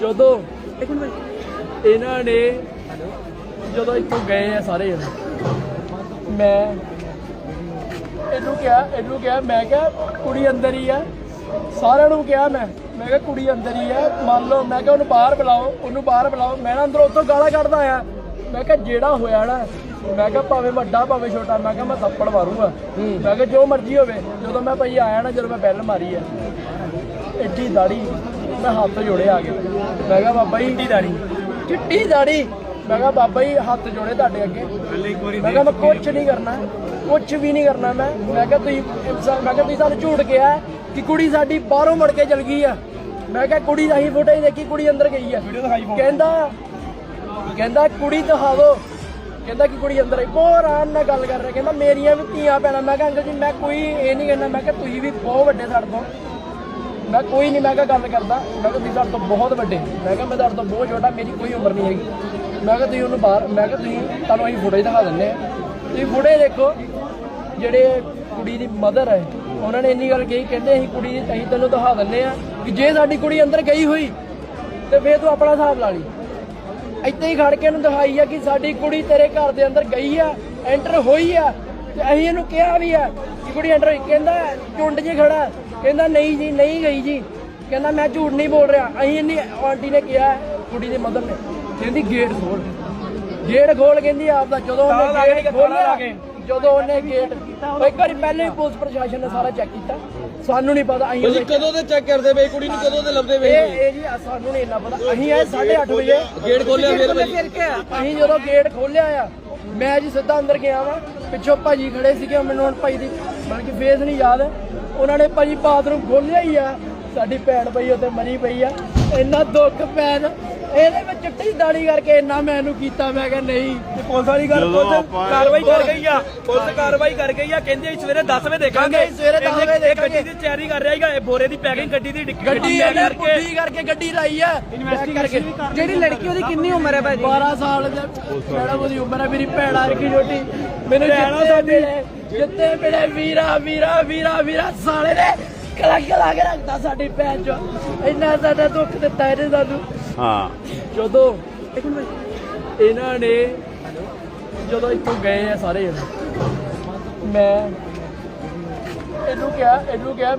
ਜਦੋਂ ਇਹਨਾਂ ਨੇ ਜਦੋਂ ਇੱਥੋਂ ਗਏ ਆ ਸਾਰੇ ਜਣੇ ਮੈਂ ਇਹਨੂੰ ਕਿਹਾ ਇਹਨੂੰ ਕਿਹਾ ਮੈਂ ਕਿਹਾ ਕੁੜੀ ਅੰਦਰ ਹੀ ਆ। ਸਾਰਿਆਂ ਨੂੰ ਕਿਹਾ ਮੈਂ ਮੈਂ ਕਿਹਾ ਕੁੜੀ ਅੰਦਰ ਹੀ ਆ ਮੰਨ ਲਓ ਮੈਂ ਕਿਹਾ ਉਹਨੂੰ ਬਾਹਰ ਬੁਲਾਓ ਉਹਨੂੰ ਬਾਹਰ ਬੁਲਾਓ ਮੈਂ ਨਾ ਅੰਦਰ ਉੱਥੋਂ ਗਾਲਾਂ ਕੱਢਦਾ ਆ ਮੈਂ ਕਿਹਾ ਜਿਹੜਾ ਹੋਇਆ ਨਾ ਮੈਂ ਕਿਹਾ ਭਾਵੇਂ ਵੱਡਾ ਭਾਵੇਂ ਛੋਟਾ ਮੈਂ ਕਿਹਾ ਮੈਂ ਥੱਪੜ ਮਾਰੂੰਗਾ। ਮੈਂ ਕਿਹਾ ਜੋ ਮਰਜ਼ੀ ਹੋਵੇ ਜਦੋਂ ਮੈਂ ਭਾਈ ਆਇਆ ਨਾ ਜਦੋਂ ਮੈਂ ਬੈਲ ਮਾਰੀ ਆ। ਐਡੀ ਦਾੜੀ ਮੈਂ ਹੱਥ ਜੋੜੇ ਆ ਗਏ। ਮੈਂ ਕਿਹਾ ਬਾਬਾ ਜੀ ਚਿੱਟੀ ਦਾੜੀ। ਚਿੱਟੀ ਦਾੜੀ? ਮੈਂ ਕਿਹਾ ਬਾਬਾ ਜੀ ਹੱਥ ਜੋੜੇ ਤੁਹਾਡੇ ਅੱਗੇ। ਮੈਂ ਕਿਹਾ ਮੈਂ ਕੁਝ ਨਹੀਂ ਕਰਨਾ ਕੁਝ ਵੀ ਨਹੀਂ ਕਰਨਾ ਮੈਂ। ਮੈਂ ਕਿਹਾ ਤੁਸੀਂ ਮੈਂ ਕਿਹਾ ਤੁਸੀਂ ਸਾਨੂੰ ਝੂਠ ਕਿਹਾ ਕਿ ਕੁੜੀ ਸਾਡੀ ਬਾਹਰੋਂ ਮੁੜ ਕੇ ਚਲ ਗਈ ਆ। ਮੈਂ ਕਿਹਾ ਕੁੜੀ ਦਾ ਹੀ ਫੋਟੋ ਦੇਖੀ ਕੁੜੀ ਅੰਦਰ ਗਈ ਆ। ਕਹਿੰਦਾ ਕਹਿੰਦਾ ਕੁੜੀ ਦਿਖਾ ਦਿਓ ਕਹਿੰਦਾ ਕਿ ਕੁੜੀ ਅੰਦਰ ਆਈ। ਬਹੁਤ ਆਰਾਮ ਨਾਲ ਗੱਲ ਕਰ ਰਿਹਾ। ਕਹਿੰਦਾ ਮੇਰੀਆਂ ਵੀ ਧੀਆਂ ਭੈਣਾਂ। ਮੈਂ ਕਿਹਾ ਅੰਕਲ ਜੀ ਮੈਂ ਕੋਈ ਇਹ ਨਹੀਂ ਕਹਿੰਦਾ। ਮੈਂ ਕਿਹਾ ਤੁਸੀਂ ਵੀ ਬਹੁਤ ਵੱਡੇ ਸਾਡੇ ਤੋਂ ਮੈਂ ਕੋਈ ਨਹੀਂ, ਮੈਂ ਕਿਹਾ ਗੱਲ ਕਰਦਾ। ਮੈਂ ਕਿਹਾ, ਤੁਸੀਂ ਸਾਡੇ ਤੋਂ ਬਹੁਤ ਵੱਡੇ ਮੈਂ ਕਿਹਾ, ਮੈਂ ਤੁਹਾਡੇ ਤੋਂ ਬਹੁਤ ਛੋਟਾ, ਮੇਰੀ ਕੋਈ ਉਮਰ ਨਹੀਂ ਹੈਗੀ। ਮੈਂ ਕਿਹਾ, ਤੁਸੀਂ ਉਹਨੂੰ ਬਾਹਰ, ਮੈਂ ਕਿਹਾ, ਤੁਸੀਂ, ਤੁਹਾਨੂੰ ਅਸੀਂ ਫੋਟੋ ਦਿਖਾ ਦਿੰਦੇ ਆ ਤੁਸੀਂ ਫੋਟੋ ਦੇਖੋ, ਜਿਹੜੇ ਕੁੜੀ ਦੀ ਮਦਰ ਹੈ, ਉਹਨਾਂ ਨੇ ਇੰਨੀ ਗੱਲ ਕਹੀ, ਕਹਿੰਦੇ ਅਸੀਂ ਕੁੜੀ ਅਸੀਂ ਤੈਨੂੰ ਦਿਖਾ ਦਿੰਦੇ ਆ ਕਿ ਜੇ ਸਾਡੀ ਕੁੜੀ ਅੰਦਰ ਗਈ ਹੋਈ, ਤੇ ਫੇਰ ਤੂੰ ਆਪਣਾ ਹਿਸਾਬ ਲਾ ਲਈ। ਇੱਥੇ ਹੀ ਖੜ ਕੇ ਇਹਨੂੰ ਦਿਖਾਈ ਆ ਕਿ ਸਾਡੀ ਕੁੜੀ ਤੇਰੇ ਘਰ ਦੇ ਅੰਦਰ ਗਈ ਆ, ਐਂਟਰ ਹੋਈ ਆ ਤੇ ਅਸੀਂ ਇਹਨੂੰ ਕਿਹਾ ਵੀ ਆ ਕਿ ਕੁੜੀ ਹੋਈ ਕਹਿੰਦਾ ਚੁੰਡ 'ਚ ਖੜਾ। ਕਹਿੰਦਾ ਨਹੀਂ ਜੀ ਨਹੀਂ ਗਈ ਜੀ। ਕਹਿੰਦਾ ਮੈਂ ਝੂਠ ਨਹੀਂ ਬੋਲ ਰਿਹਾ। ਅਸੀਂ ਇੰਨੀ ਆਂਟੀ ਨੇ ਕਿਹਾ ਕੁੜੀ ਦੇ ਮਦਰ ਨੇ ਕਹਿੰਦੀ ਗੇਟ ਖੋਲ। ਗੇਟ ਖੋਲ ਕਹਿੰਦੀ ਆਪ ਦਾ। ਜਦੋਂ ਉਹਨੇ ਗੇਟ ਖੋਲਿਆ ਜਦੋਂ ਉਹਨੇ ਗੇਟ ਇੱਕ ਵਾਰੀ ਪਹਿਲੇ ਹੀ ਪੁਲਿਸ ਪ੍ਰਸ਼ਾਸਨ ਨੇ ਸਾਰਾ ਚੈੱਕ ਕੀਤਾ। ਸਾਨੂੰ ਨਹੀਂ ਪਤਾ ਅਸੀਂ ਭਾਜੀ ਕਦੋਂ ਦੇ ਚੈੱਕ ਕਰਦੇ ਵੇ ਕੁੜੀ ਨੂੰ ਕਦੋਂ ਦੇ ਲੱਭਦੇ ਵੇ ਇਹ ਇਹ ਜੀ ਸਾਨੂੰ ਨਹੀਂ ਇੰਨਾ ਪਤਾ। ਅਸੀਂ ਆਏ 8:30 ਵਜੇ। ਗੇਟ ਖੋਲਿਆ ਫਿਰ ਭਾਜੀ। ਅਸੀਂ ਜਦੋਂ ਗੇਟ ਖੋਲਿਆ ਆ ਮੈਂ ਜੀ ਸਿੱਧਾ ਅੰਦਰ ਗਿਆ ਵਾਂ, ਪਿੱਛੋਂ ਭਾਜੀ ਖੜੇ ਸੀਗੇ, ਮੈਨੂੰ ਹੁਣ ਭਾਈ ਦੀ ਬਲਕਿ ਫੇਸ ਨਹੀਂ ਯਾਦ। ਉਹਨਾਂ ਨੇ ਭਾਜੀ ਬਾਥਰੂਮ ਖੋਲਿਆ ਹੀ ਆ। ਸਾਡੀ ਭੈਣ ਪਈ ਉੱਤੇ ਮਰੀ ਪਈ ਆ। ਇੰਨਾ ਦੁੱਖ ਪੈਨ ਇਹਦੇ ਵਿੱਚ ਚਿੱਟੀ ਦਾੜੀ ਕਰਕੇ ਇੰਨਾ ਮੈਨੂੰ ਕੀਤਾ ਮੈਂ ਕਿਹਾ ਨਹੀਂ ਪੁਲਿਸ ਵਾਲੀ ਗੱਲ ਪੁਲਿਸ ਕਾਰਵਾਈ ਕਰ ਗਈ ਆ ਪੁਲਿਸ ਕਾਰਵਾਈ ਕਰ ਗਈ ਆ ਕਹਿੰਦੇ ਅਸੀਂ ਸਵੇਰੇ 10 ਵਜੇ ਦੇਖਾਂਗੇ। ਕਹਿੰਦੇ ਸਵੇਰੇ 10 ਵਜੇ ਇਹ ਦੇਖਾਂਗੇ। ਗੱਡੀ ਦੀ ਤਿਆਰੀ ਕਰ ਰਿਹਾ ਹੈਗਾ ਇਹ ਬੋਰੇ ਦੀ ਪੈਕਿੰਗ ਗੱਡੀ ਦੀ ਡਿੱਗੀ- ਗੱਡੀ ਇਹਨੇ ਕਰਕੇ। ਪੁੱਠੀ ਕਰਕੇ ਗੱਡੀ ਲਾਈ ਆ। ਕਰਕੇ। ਜਿਹੜੀ ਲੜਕੀ ਉਹਦੀ ਕਿੰਨੀ ਉਮਰ ਹੈ ਭਾਜੀ? 12 ਸਾਲ ਦੇ ਮੈਡਮ ਉਹਦੀ ਉਮਰ ਹੈ ਮੇਰੀ ਭੈਣ ਰਕੀ ਛੋਟੀ। ਮੈਨੂੰ ਜਿੱਤੇ ਮਿਲੇ ਜਿੱਤੇ ਮਿਲੇ ਵੀਰਾ ਵੀਰਾ ਵੀਰਾ ਵੀਰਾ ਸਾਲੇ ਨੇ। ਕਲਾ ਕਲਾ ਕੇ ਰੱਖਦਾ ਸਾਡੀ ਭੈਣ ਚੋ। ਇੰਨਾ ਸਾਡਾ ਦੁੱਖ ਦਿੱਤਾ ਇਹਨੇ ਸਾਨੂੰ। ਹਾਂ। ਜਦੋਂ ਇਹਨਾਂ ਨੇ ਜਦੋਂ ਇੱਥੋਂ ਗਏ ਆ ਸਾਰੇ ਜਣੇ, ਮੈਂ, ਇਹਨੂੰ ਕਿਹਾ ਇਹਨੂੰ ਕਿਹਾ